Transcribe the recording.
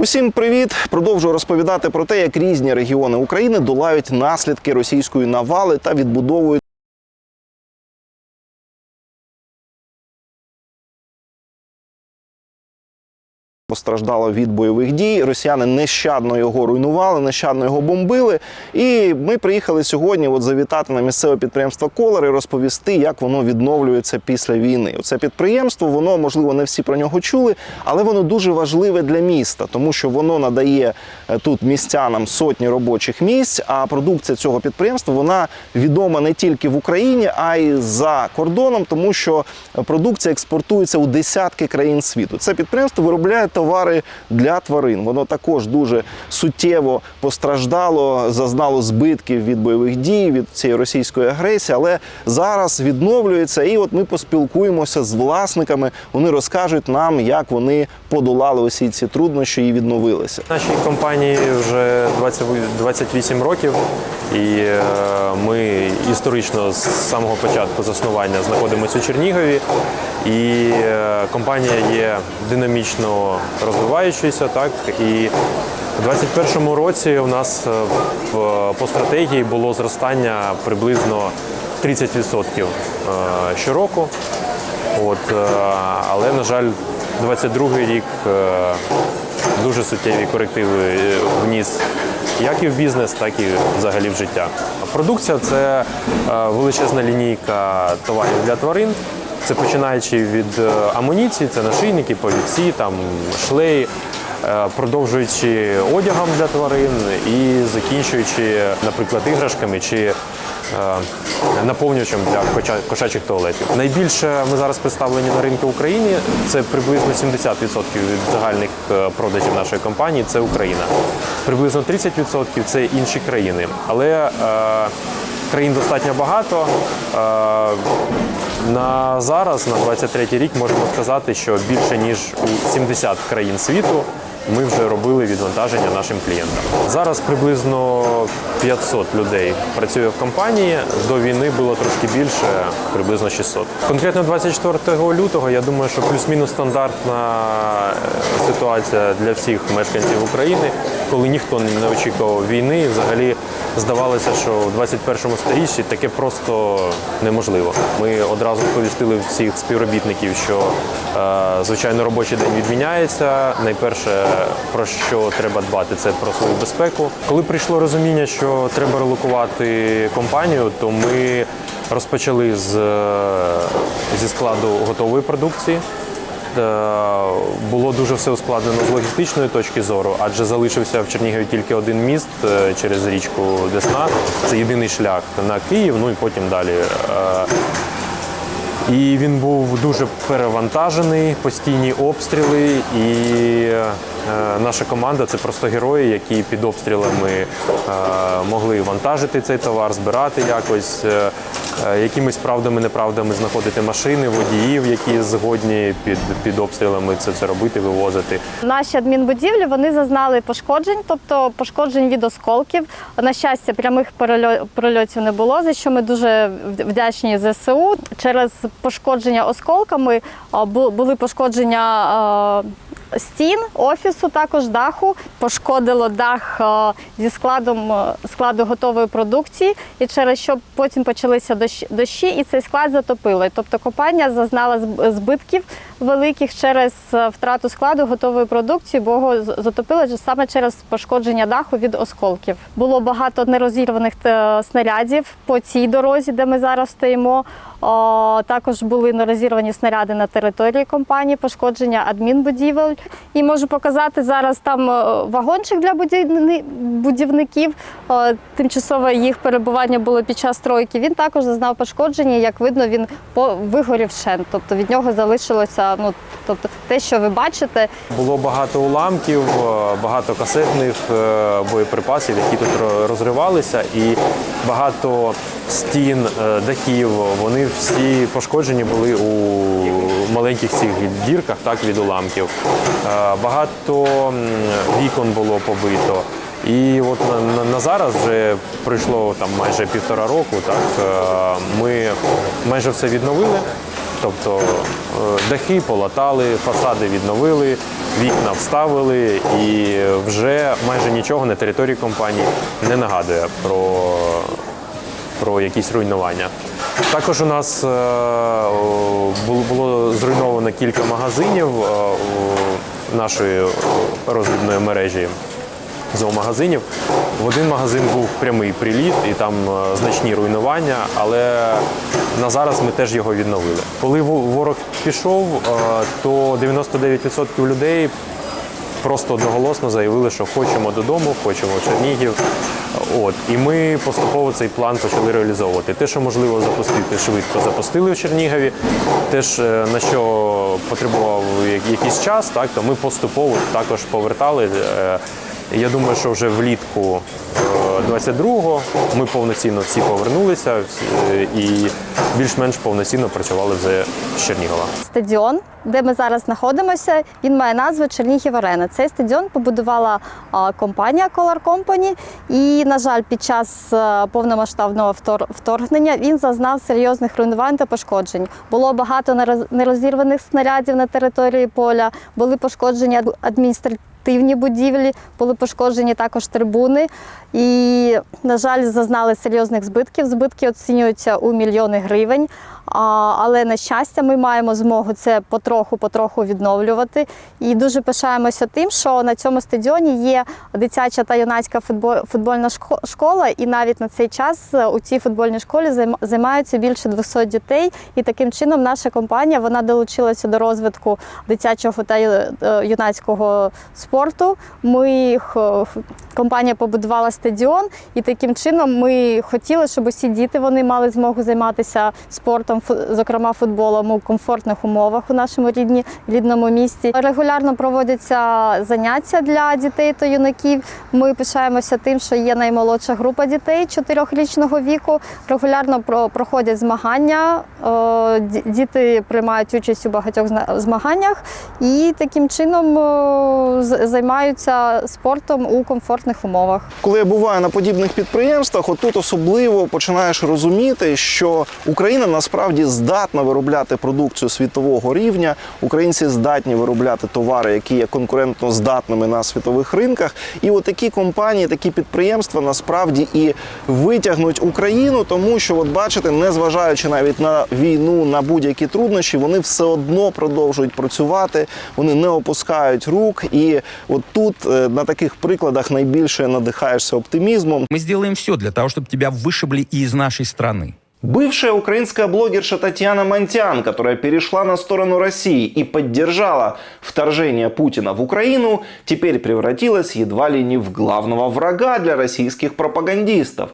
Усім привіт! Продовжую розповідати про те, як різні регіони України долають наслідки російської навали та відбудовують. Постраждало від бойових дій. Росіяни нещадно його руйнували, нещадно його бомбили. І ми приїхали сьогодні от завітати на місцеве підприємство Колор і розповісти, як воно відновлюється після війни. Це підприємство, воно можливо не всі про нього чули, але воно дуже важливе для міста, тому що воно надає е, тут містянам сотні робочих місць. А продукція цього підприємства вона відома не тільки в Україні, а й за кордоном, тому що продукція експортується у десятки країн світу. Це підприємство виробляє товари для тварин. Воно також дуже суттєво постраждало, зазнало збитків від бойових дій, від цієї російської агресії, але зараз відновлюється. І от ми поспілкуємося з власниками. Вони розкажуть нам, як вони подолали усі ці труднощі і відновилися. Нашій компанії вже 20, 28 років, і е, ми історично з самого початку заснування знаходимося у Чернігові. І е, компанія є динамічно розвиваючою, так і у 2021 році у нас е, по стратегії було зростання приблизно 30% е, щороку. От, е, але, на жаль, 22 рік дуже суттєві корективи вніс як і в бізнес, так і взагалі в життя. Продукція це величезна лінійка товарів для тварин. Це починаючи від е, амуніції, це нашийники, повідці, там шлеї, е, продовжуючи одягом для тварин і закінчуючи, наприклад, іграшками чи е, наповнювачем для кошачих туалетів. Найбільше ми зараз представлені на ринку в Україні. Це приблизно 70% від загальних продажів нашої компанії. Це Україна. Приблизно 30% це інші країни. Але країн достатньо багато. Е, на зараз, на 23 рік, можемо сказати, що більше ніж у 70 країн світу ми вже робили відвантаження нашим клієнтам. Зараз приблизно 500 людей працює в компанії. До війни було трошки більше, приблизно 600. Конкретно 24 лютого, я думаю, що плюс-мінус стандартна е, ситуація для всіх мешканців України, коли ніхто не очікував війни. І Взагалі здавалося, що в 21 сторіччі таке просто неможливо. Ми одразу сповістили всіх співробітників, що е, звичайно робочий день відміняється. Найперше про що треба дбати, це про свою безпеку. Коли прийшло розуміння, що треба релокувати компанію, то ми розпочали з, е, зі складу готової продукції. Е, Було дуже все ускладнено з логістичної точки зору, адже залишився в Чернігові тільки один міст е, через річку Десна. Це єдиний шлях на Київ, ну і потім далі. Е, і він був дуже перевантажений, постійні обстріли. І наша команда це просто герої, які під обстрілами могли вантажити цей товар, збирати якось, якимись правдами, неправдами знаходити машини, водіїв, які згодні під, під обстрілами це, це робити, вивозити. Наші адмінбудівлі вони зазнали пошкоджень, тобто пошкоджень від осколків. На щастя, прямих прольотів не було, за що ми дуже вдячні ЗСУ. Через пошкодження осколками були пошкодження. Стін офісу, також даху, пошкодило дах зі складом складу готової продукції, і через що потім почалися дощ- дощі, і цей склад затопило. Тобто компанія зазнала збитків великих через е, втрату складу готової продукції, бо його з- затопило саме через пошкодження даху від осколків. Було багато нерозірваних е, снарядів по цій дорозі, де ми зараз стоїмо. Також були нерозірвані снаряди на території компанії, пошкодження адмінбудівель. І можу показати зараз там е, вагончик для будівників. Тимчасове їх перебування було під час стройки. Він також зазнав пошкодження. Як видно, він вигорів шен. Тобто від нього залишилося ну, тобто, те, що ви бачите, Було багато уламків, е, багато касетних е, боєприпасів, які тут розривалися, і багато стін, е, дахів. Вони всі пошкоджені були у маленьких цих дірках, так від уламків. Багато вікон було побито. І от на, на, зараз вже пройшло там майже півтора року. Так ми майже все відновили. Тобто е, дахи полатали, фасади відновили, вікна вставили і вже майже нічого на території компанії не нагадує про, про якісь руйнування. Також у нас е, було, зруйновано кілька магазинів е, нашої о, роздрібної мережі зоомагазинів. В один магазин був прямий приліт і там е, значні руйнування, але на зараз ми теж його відновили. Коли ворог пішов, е, то 99% людей просто одноголосно заявили, що хочемо додому, хочемо в Чернігів. От і ми поступово цей план почали реалізовувати. Те, що можливо запустити швидко, запустили в Чернігові. Те, ж, е, на що потребував якийсь час, так то ми поступово також повертали. Е, Я думаю, що вже влітку е, 22-го ми повноцінно всі повернулися е, і більш-менш повноцінно працювали вже з Чернігова. Стадіон, де ми зараз знаходимося, він має назву Чернігів Арена. Цей стадіон побудувала компанія Color Company. І, на жаль, під час е, повномасштабного вторгнення він зазнав серйозних руйнувань та пошкоджень. Було багато нероз- нерозірваних снарядів на території поля, були пошкоджені ад- адміністративні будівлі, були пошкоджені також трибуни. І, на жаль, зазнали серйозних збитків. Збитки оцінюються у мільйони гривень. Але на щастя, ми маємо змогу це потроху-потроху відновлювати. І дуже пишаємося тим, що на цьому стадіоні є дитяча та юнацька футбольна шко- школа, і навіть на цей час е, у цій футбольній школі займ- займаються більше 200 дітей. І таким чином наша компанія вона долучилася до розвитку дитячого та е, юнацького спорту. Ми компанія побудувала стадіон, і таким чином ми хотіли, щоб усі діти вони мали змогу займатися спортом, зокрема футболом у комфортних умовах у нашому рідні, рідному місті. Регулярно проводяться заняття для дітей та юнаків. Ми пишаємося тим, що є наймолодша група дітей 4-річного віку. Регулярно проходять змагання. Е, Діти приймають участь у багатьох змаганнях і таким чином е, займаються спортом у комфортних умовах. Коли я буваю на подібних підприємствах, отут особливо починаєш розуміти, що Україна насправді здатна виробляти продукцію світового рівня. Українці здатні виробляти товари, які є конкурентно здатними на світових ринках. І от такі компанії, такі підприємства насправді і витягнуть Україну, тому що, от бачите, незважаючи навіть на війну, на будь-які труднощі, вони все одно продовжують працювати, вони не опускають рук. І от тут е, на таких прикладах найбільше надихаєшся оптимізмом. Мы сделаем все для того, чтобы тебя вышибли и из нашей страны. Бывшая украинская блогерша Татьяна Монтян, которая перешла на сторону России и поддержала вторжение Путина в Украину, теперь превратилась едва ли не в главного врага для российских пропагандистов.